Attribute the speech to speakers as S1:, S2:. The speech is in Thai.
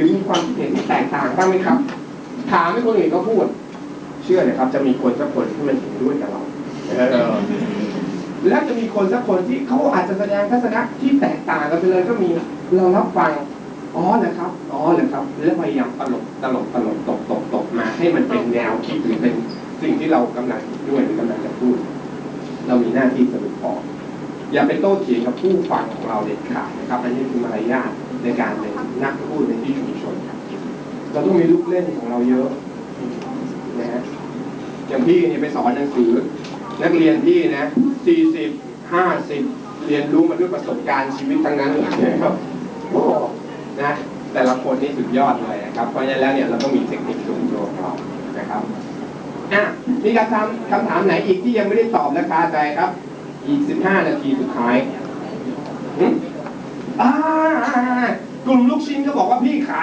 S1: รือมีความคิดเห็นที่แตกต่างบ้างไหมครับ ถามให้คนอื่นเขาพูด เชื่อเลยครับ จะมีคนสักคนที่มันเห็นด้วยกับเราเออและจะมีคนสักคนที่เขาอาจจะแสดงทัศนะที่แตกต่างกันไปเลยก็มีเรารับฟังอ๋อนะครับอ๋อนะครับ แล้วพยายามตลบตลบตลบตกตกตกมาให้มันเป็นแนวคิดหรือเป็นสิ่งที่เรากำลังคิดด้วยหรือกำลังจะพูด เรามีหน้าที่สรุปออกอย่าไปโต้เถียงกับผู้ฟังของเราเด็ดขาดนะครับอันนี้คือมารยาท ในการเป็นนักพูดในที่ชุมชนเราต้องมีลูกเล่นของเราเยอะนะฮะอย่างพี่เนี่ยไปสอนหนังสือ นักเรียนพี่นะสี่สิบห้าสิบเรียนรู้มาด้วยประสบการณ์ชีวิตทั้งนั้นเลยนะครับโอ้นะแต่ละคนนี่สุดยอดเลยนะครับ เพราะฉะนั้นแล้วเนี่ยเราต้องมีเทคนิคส่วนตัวของเรานะครับอะมีคำถามคำถามไหนอีกที่ยังไม่ได้ตอบและคาใจครับ อีกสิบห้านาทีสุดท้ายหึ อ่ากลุ่มลูกชิ้นก็บอกว่าพี่ขา